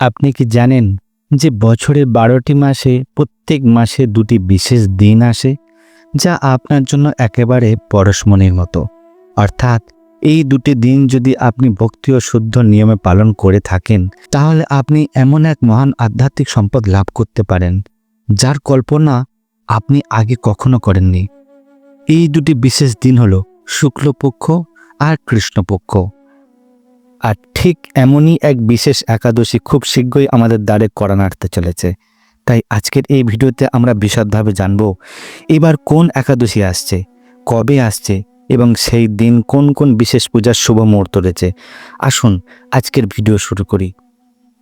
আপনি কি জানেন যে বছরের বারোটি মাসে প্রত্যেক মাসে দুটি বিশেষ দিন আসে, যা আপনার জন্য একেবারে পরশমণির মতো? অর্থাৎ এই দুটি দিন যদি আপনি ভক্তি ও শুদ্ধ নিয়মে পালন করে থাকেন, তাহলে আপনি এমন এক মহান আধ্যাত্মিক সম্পদ লাভ করতে পারেন, যার কল্পনা আপনি আগে কখনো করেননি। এই দুটি বিশেষ দিন হল শুক্লপক্ষ আর কৃষ্ণপক্ষ। আর ঠিক এমনই এক বিশেষ একাদশী খুব শীঘ্রই আমাদের দ্বারে করা নাড়তে চলেছে। তাই আজকের এই ভিডিওতে আমরা বিশদভাবে জানব, এবার কোন একাদশী আসছে, কবে আসছে, এবং সেই দিন কোন কোন বিশেষ পূজার শুভ মুহূর্ত রয়েছে। আসুন আজকের ভিডিও শুরু করি।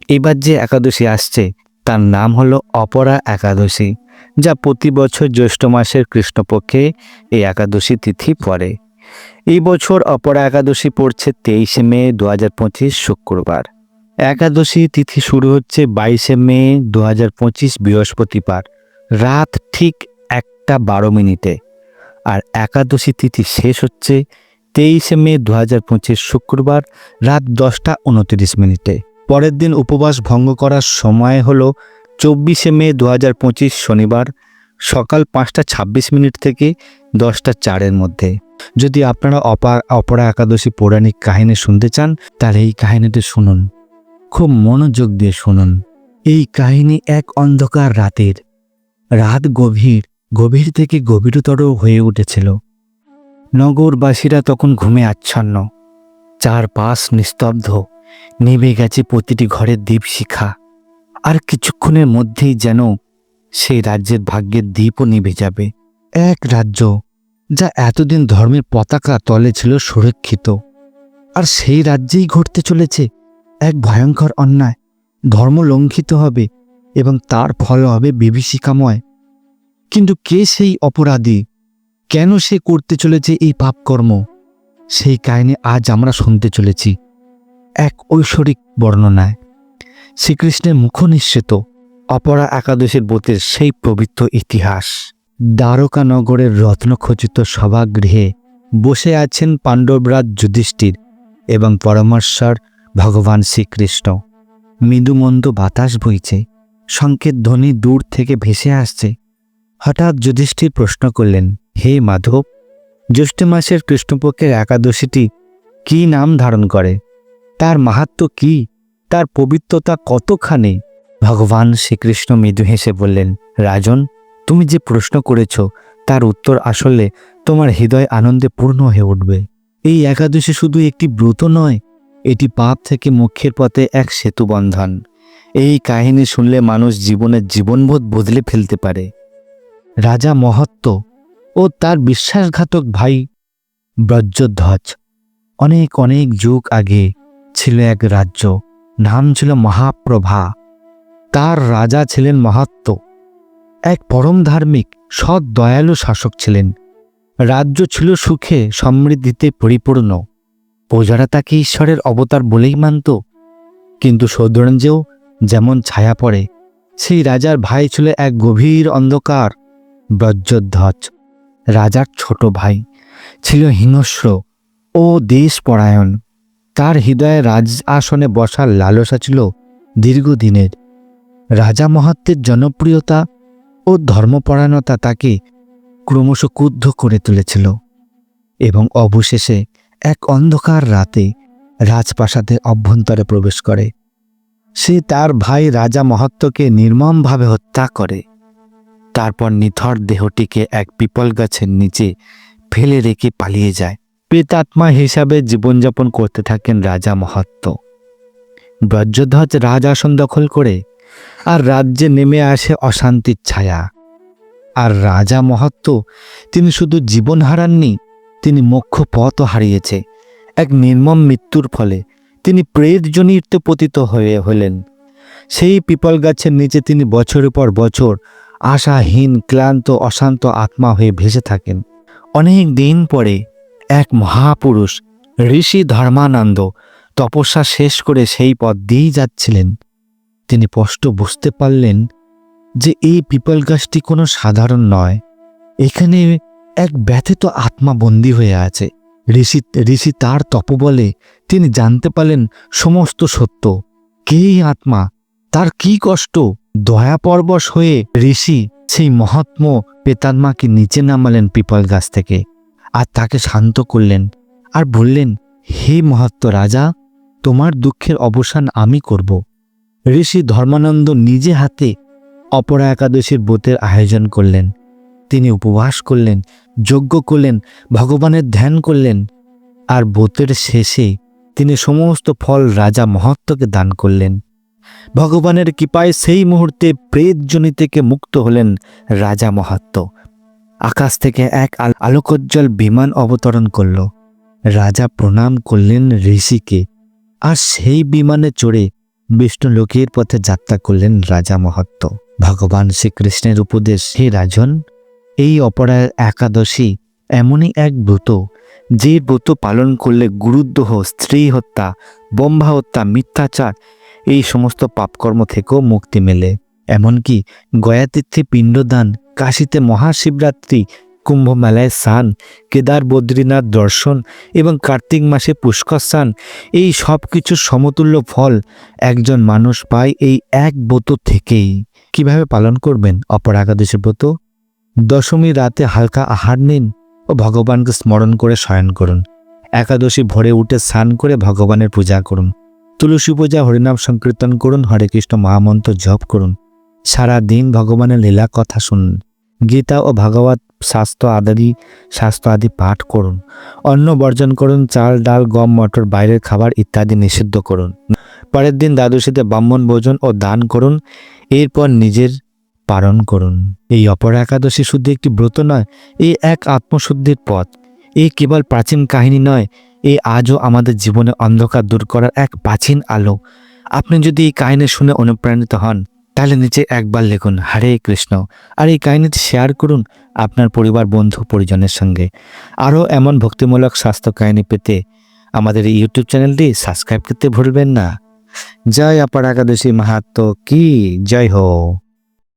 এবার যে একাদশী আসছে, তার নাম হলো অপরা একাদশী, যা প্রতি বছর জ্যৈষ্ঠ মাসের কৃষ্ণপক্ষে এই একাদশী তিথি পড়ে। এই বছর অপরা একাদশী পড়ছে তেইশে মে দু হাজার পঁচিশ শুক্রবার। একাদশী তিথি শুরু হচ্ছে বাইশে মে দু হাজার পঁচিশ বৃহস্পতিবার, রাত ঠিক একটা বারো মিনিটে। আর একাদশী তিথি শেষ হচ্ছে তেইশে মে দু হাজার পঁচিশ শুক্রবার, রাত দশটা উনত্রিশ মিনিটে। পরের দিন উপবাস ভঙ্গ করার সময় হলো চব্বিশে মে দু হাজার পঁচিশ শনিবার, সকাল পাঁচটা ছাব্বিশ মিনিট থেকে দশটা চারের মধ্যে। যদি আপনারা অপা, অপরা একাদশী পৌরাণিক কাহিনী শুনতে চান, তাহলে এই কাহিনীটি শুনুন। খুব মনোযোগ দিয়ে শুনুন। এই কাহিনী এক অন্ধকার রাতের। রাত গভীর গভীর থেকে গভীরতর হয়ে উঠেছিল। নগরবাসীরা তখন ঘুমে আচ্ছন্ন। চারপাশ নিস্তব্ধ। নেমে গেছে প্রতিটি ঘরের দীপশিখা আর কিছুক্ষণের মধ্যেই যেন সেই রাজ্যের ভাগ্যের দ্বীপও নিভে যাবে। এক রাজ্য যা এতদিন ধর্মের পতাকা তলে ছিল সুরক্ষিত। আর সেই রাজ্যেই ঘটতে চলেছে এক ভয়ঙ্কর অন্যায়। ধর্ম লঙ্ঘিত হবে এবং তার ফল হবে বিভীষিকাময়। কিন্তু কে সেই অপরাধী? কেন সে করতে চলেছে এই পাপকর্ম? সেই কাহিনী আজ আমরা শুনতে চলেছি। এক ঐশ্বরিক বর্ণনায়। শ্রীকৃষ্ণের মুখ নিঃসৃত অপরা একাদশীর বোতের সেই পবিত্র ইতিহাস। দ্বারকা নগরের রত্নখচিত সভাগৃহে বসে আছেন পাণ্ডবরাজ যুধিষ্ঠির এবং পরমেশ্বর ভগবান শ্রীকৃষ্ণ। মৃদুমন্দ বাতাস বইছে, সংকেত ধ্বনি দূর থেকে ভেসে আসছে। হঠাৎ যুধিষ্ঠির প্রশ্ন করলেন, হে মাধব, জ্যৈষ্ঠ মাসের কৃষ্ণপক্ষের একাদশীটি কি নাম ধারণ করে? তার মাহাত্ম কি? তার পবিত্রতা কতখানি? ভগবান শ্রীকৃষ্ণ মৃদু হেসে বললেন, রাজন তুমি যে প্রশ্ন করেছ, তার উত্তর আসলে তোমার হৃদয় আনন্দে পূর্ণ হয়ে উঠবে। এই একাদশী শুধু একটি ব্রত নয়, এটি পাপ থেকে মুখ্যের পথে এক সেতু বন্ধন। এই কাহিনী শুনলে মানুষ জীবনের জীবনবোধ বদলে ফেলতে পারে। রাজা মহত্ব ও তার বিশ্বাসঘাতক ভাই ব্রজধ্বজ অনেক অনেক যুগ আগে ছিল এক রাজ্য, নাম ছিল মহাপ্রভা। তার রাজা ছিলেন মহাত্ম এক পরম ধার্মিক, সৎ দয়ালু শাসক ছিলেন। রাজ্য ছিল সুখে, সমৃদ্ধিতে পরিপূর্ণ। প্রজারা তাকে ঈশ্বরের অবতার বলেই মানত। কিন্তু সৌন্দর্যেও যেমন ছায়া পড়ে, সেই রাজার ভাই ছিল এক গভীর অন্ধকার, ব্রজধ্বজ। রাজার ছোট ভাই ছিল হিংস্র ও দেশপরায়ণ। তার হৃদয়ে রাজ আসনে বসার লালসা ছিল দীর্ঘদিনের। রাজা মহাত্মের জনপ্রিয়তা ও ধর্মপরায়ণতা তাকে ক্রমশ ক্রুদ্ধ করে তুলেছিল এবং অবশেষে এক অন্ধকার রাতে রাজপ্রাসাদের অভ্যন্তরে প্রবেশ করে। সে তার ভাই রাজা মহাত্মকে নির্মমভাবে হত্যা করে। তারপর নিথর দেহটিকে এক পিপল গাছের নিচে ফেলে রেখে পালিয়ে যায়। প্রেতাত্মা হিসাবে জীবনযাপন করতে থাকেন রাজা মহাত্ম ব্রজধ্বজ রাজ আসন দখল করে আর রাজ্যে নেমে আসে অশান্তির ছায়া। আর রাজা মহাত্ম তিনি শুধু জীবন হারাননি, তিনি মোক্ষ পথও হারিয়েছে। এক নির্মম মৃত্যুর ফলে তিনি প্রেতজনিত পতিত হয়ে হলেন। সেই পিপল গাছের নিচে তিনি বছরের পর বছর আশাহীন, ক্লান্ত, অশান্ত আত্মা হয়ে ভেসে থাকেন। অনেক দিন পরে এক মহাপুরুষ, ঋষি ধর্মানন্দ, তপস্যা শেষ করে সেই পথ দিয়েই যাচ্ছিলেন। তিনি স্পষ্ট বুঝতে পারলেন যে এই পিপল গাছটি কোনো সাধারণ নয়। এখানে এক ব্যথিত আত্মা বন্দী হয়ে আছে। ঋষি ঋষি তার তপবলে তিনি জানতে পারলেন সমস্ত সত্য। কে এই আত্মা? তার কি কষ্ট? দয়া পরবশ হয়ে ঋষি সেই মহাত্ম পেতাত্মাকে নিচে নামালেন পিপল গাছ থেকে আর তাকে শান্ত করলেন আর বললেন, হে মহাত্ম রাজা, তোমার দুঃখের অবসান আমি করব। ঋষি ধর্মানন্দ নিজে হাতে অপরা একাদশীর ব্রতের আয়োজন করলেন। তিনি উপবাস করলেন, যজ্ঞ করলেন, ভগবানের ধ্যান করলেন আর ব্রতের শেষে তিনি সমস্ত ফল রাজা মহত্বকে দান করলেন। ভগবানের কৃপায় সেই মুহূর্তে প্রেতজনি থেকে মুক্ত হলেন রাজা মহাত্ম আকাশ থেকে এক আল- আলোকোজ্জ্বল বিমান অবতরণ করল। রাজা প্রণাম করলেন ঋষিকে। আর সেই বিমানে চড়ে বিষ্ণু লোকের পথে যাত্রা করলেন রাজা মহাত্ম ভগবান শ্রীকৃষ্ণের উপদেশ, হে রাজন, এই অপরার একাদশী এমনই এক ব্রত, যে ব্রত পালন করলে গুরুদ্রোহ, স্ত্রী হত্যা, বম্বা হত্যা, মিথ্যাচার, এই সমস্ত পাপকর্ম থেকেও মুক্তি মেলে। এমনকি গয়াতীর্থে পিণ্ডদান, কাশীতে মহাশিবরাত্রি কুম্ভ মেলায় স্নান, কেদার বদ্রীনাথ দর্শন এবং কার্তিক মাসে পুষ্কর স্নান, এই সব কিছুর সমতুল্য ফল একজন মানুষ পায় এই এক ব্রত থেকেই। কীভাবে পালন করবেন? অপর একাদশী ব্রত? দশমী রাতে হালকা আহার নিন ও ভগবানকে স্মরণ করে শয়ন করুন। একাদশী ভোরে উঠে স্নান করে ভগবানের পূজা করুন। তুলসী পূজা, হরিনাম সংকীর্তন করুন, হরে কৃষ্ণ মহামন্ত্র জপ করুন। সারা দিন ভগবানের লীলা কথা শুনুন। গীতা ও ভাগবত শাস্ত্র আদি স্বাস্থ্য আদি পাঠ করুন। অন্ন বর্জন করুন, চাল, ডাল, গম, মটর, বাইরের খাবার ইত্যাদি নিষিদ্ধ করুন। পরের দিন দ্বাদশীতে ব্রাহ্মণ ভোজন ও দান করুন, এরপর নিজের পালন করুন। এই অপর একাদশী শুধু একটি ব্রত নয় এই এক আত্মশুদ্ধির পথ। এই কেবল প্রাচীন কাহিনী নয়, এ আজও আমাদের জীবনে অন্ধকার দূর করার এক প্রাচীন আলো। আপনি যদি এই কাহিনী শুনে অনুপ্রাণিত হন তাহলে নিচে একবার লিখুন, হরে কৃষ্ণ। আর এই কাহিনীটি শেয়ার করুন আপনার পরিবার, বন্ধু, পরিজনের সঙ্গে। আরও এমন ভক্তিমূলক স্বাস্থ্য কাহিনী পেতে আমাদের ইউটিউব চ্যানেলটি সাবস্ক্রাইব করতে ভুলবেন না। জয় অপর একাদশী মাহাত্ম কি? জয় হো।